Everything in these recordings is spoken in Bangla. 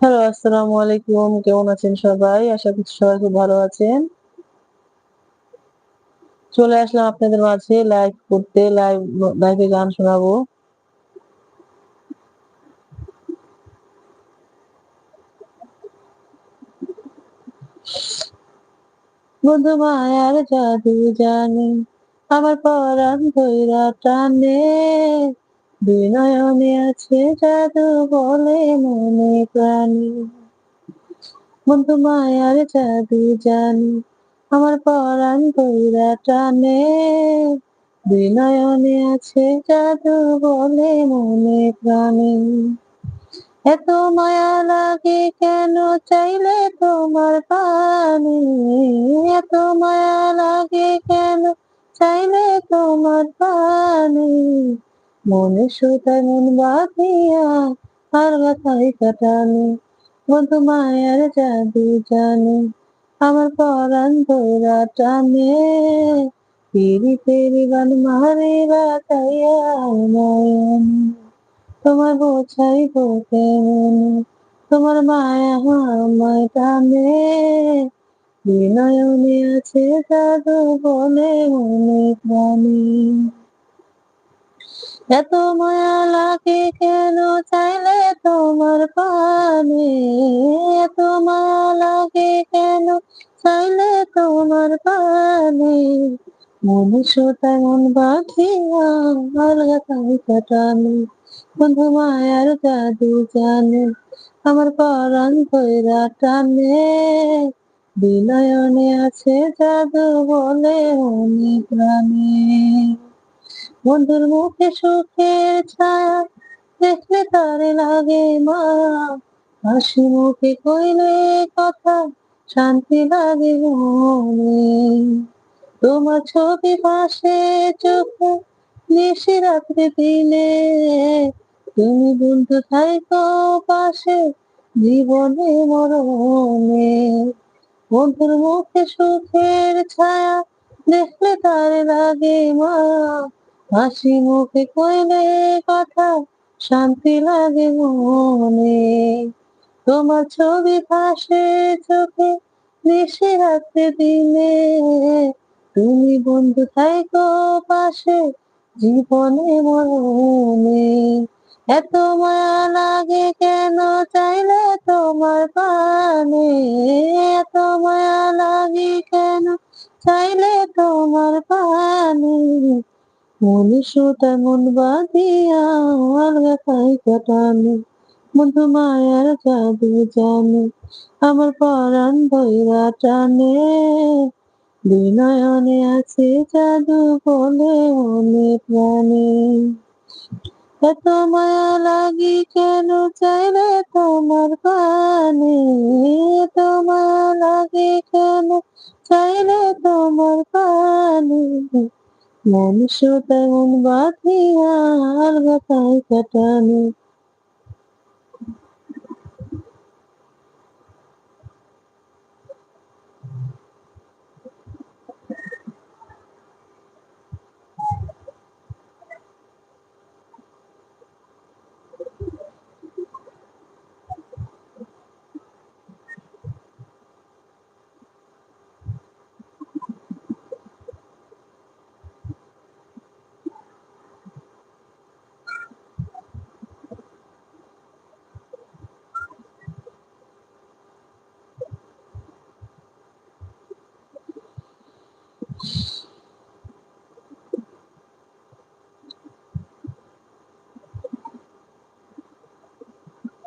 হ্যালো, আসসালামু আলাইকুম। কেমন আছেন সবাই? আশা করছি সবাই খুব ভালো আছেন। চলে আসলাম আপনাদের মাঝে লাইভ করতে, লাইভ লাইভে গান শোনাবো। বন্ধু মায়ার জাদু জানে, আমার পরাণ ধইরা টানে। দুই নয়নে আছে জাদু বলে মনে প্রাণে। বন্ধু মায়ার জাদু জানে, আমার পরাণ ধইরা টানে। দুই নয়নে আছে জাদু বলে মনে প্রাণে। এত মায়া লাগে কেন চাইলে তোমার পানে এত মায়া লাগে কেন চাইলে তোমার পানে মনে সুতায় মন বাঁধিয়া আর গাথায় কাটানে। বন্ধু মায়ার জাদু জানে, আমার পরাণ ধরা টানে। পিরি পেরি বান মারে বাতাইয়া তোমার বোঝাইব কেমনে তোমার মায়া আমায় টানে। বিনয়নে আছে জাদু বলে মনে প্রাণে। এত মায়া লাগে কেন চাইলে তোমার পানে? এত মায়া লাগে কেন চাইলে তোমার পানে? মনুষ্য সোতায় মন বাঁধিয়া আলগা তাই কাটানে। বন্ধু মায়ার জাদু জানে, আমার পরাণ ভৈরা টানে। বিনয়নে আছে জাদু বলে মনে প্রাণে। বন্ধুর মুখে সুখের ছায়া, দেখলে তারে লাগে মা। হাসি মুখে কইলে কথা, শান্তি লাগে মনে। তোমার ছবি পাশে চোখে, নিশি রাত্রে দিলে। তুমি বন্ধু থাইকো পাশে, জীবনে মরণে। বন্ধুর মুখে সুখের ছায়া, দেখলে তারে লাগে মা। হাসি মুখে কইলে কথা, শান্তি লাগে মনে। তোমার ছবি ভাসে চোখে নিশি রাতে দিনে। তুমি বন্ধু থাইকো পাশে জীবনে মরণে এত মায়া লাগে কেন চাইলে তোমার পানে এত মায়া লাগে কেন চাইলে তোমার পানে মনে সুতা মন বাঁধিয়া আলগা খাই কাটানে। বন্ধু মায়ার জাদু জানে, আমার পরাণ ভৈরা টানে। দুই নয়নে আছে জাদু বলে মনে প্রাণে। এত মায়া লাগি কেন চাইলে তোমার পানে এত মায়া লাগে কেন চাইলে তোমার পানে মনুষ্য তেমন বাঁধিয়া আর কাটানে।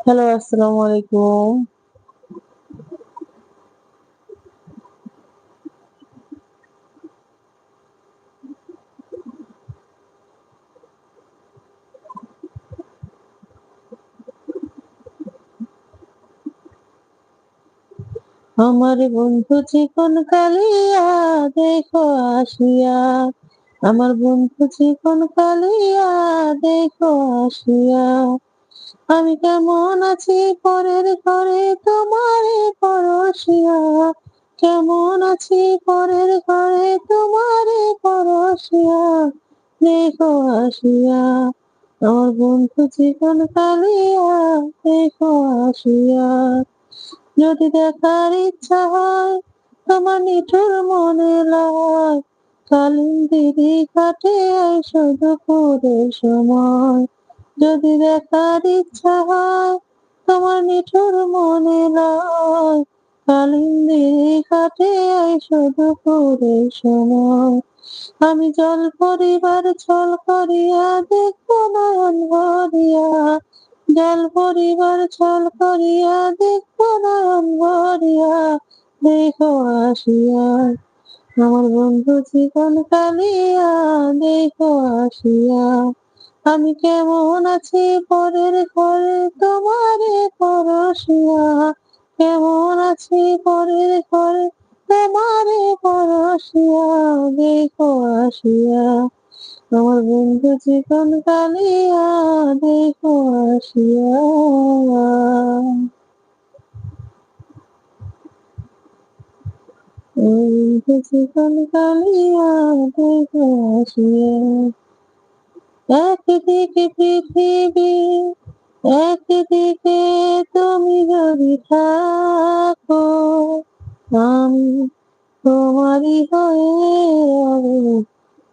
হ্যালো আসসালামু আলাইকুম আমার বন্ধু চিকন কালিয়া, দেখো আসিয়া। আমার বন্ধু চিকন কালিয়া, দেখো আসিয়া। আমি কেমন আছি পরের ঘরে তোমারে পরশিয়া? কেমন আছি পরের ঘরে তোমারে পরশিয়া? দেখো আসিয়া, আমার বন্ধু চিকন কালিয়া দেখো আসিয়া। যদি দেখার ইচ্ছা হয়, তোমার নিঠুর মনে লয়। কালিন্দিরি কাটে শুধু পুরে সময়। যদি দেখার ইচ্ছা হয়, তোমার নিঠুর মনে লয়। কালিন্দিরি কাটে শুধু পুরে সময় আমি জল পরিবার ছল করিয়া দেখব নয়ন ভরিয়া। জল পরিবার ছল করিয়া দেখব নয়ন ভরিয়া। দেখো আসিয়া, আমার বন্ধু জীবন কালিয়া দেখো আসিয়া। আমি কেমন আছি পরের ঘরে তোমারে পরশিয়া? কেমন আছি পরের ঘরে তোমারে পরশিয়া? দেখো আসিয়া, আমার বন্ধু জীবন কালিয়া, দেখো আসিয়া। বন্ধু জীবন কালিয়া, দেখো আসিয়া। একদিকে পৃথিবী, একদিকে তুমি যদি থাকো, আমি তোমারই হয়ে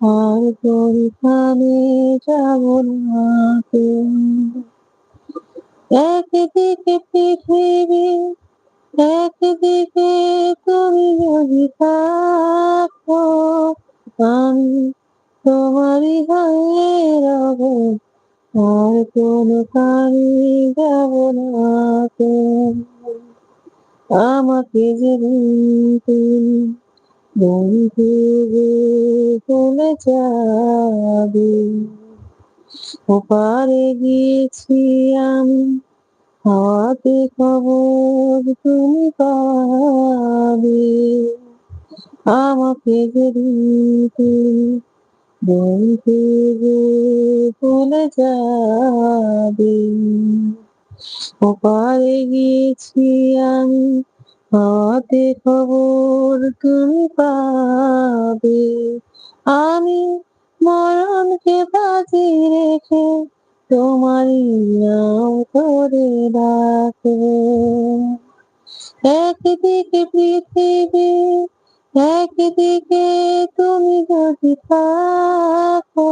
আর কোনখানে যাব না। একদিকে পৃথিবী, একদিকে তুমি যদি থাকো, আমি তোমারই হয়ে রব আর কোন কারি যাব না তো। আমাকে যে তুমি বন্ধু যে চলে যাবে, ওপারে গিয়েছি আমি হাতে খবর তুমি পাবে আমাকে যদি তুমি চলে যাবে ওপারে গিয়েছি আমি, হাতে খবর তুমি পাবে। আমি মরণকে বাজি রেখে তোমারই নাম করে ডাকবো একদিকে পৃথিবী একদিকে তুমি যদি থাকো,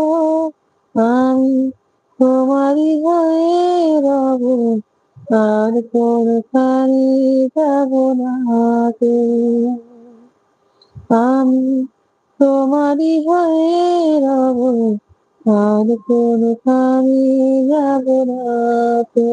আমি তোমারই হয়ে রব। আর কোনখানে যাব না। আমি তোমারই হয়ে রব। আর কোনখানে যাব না তো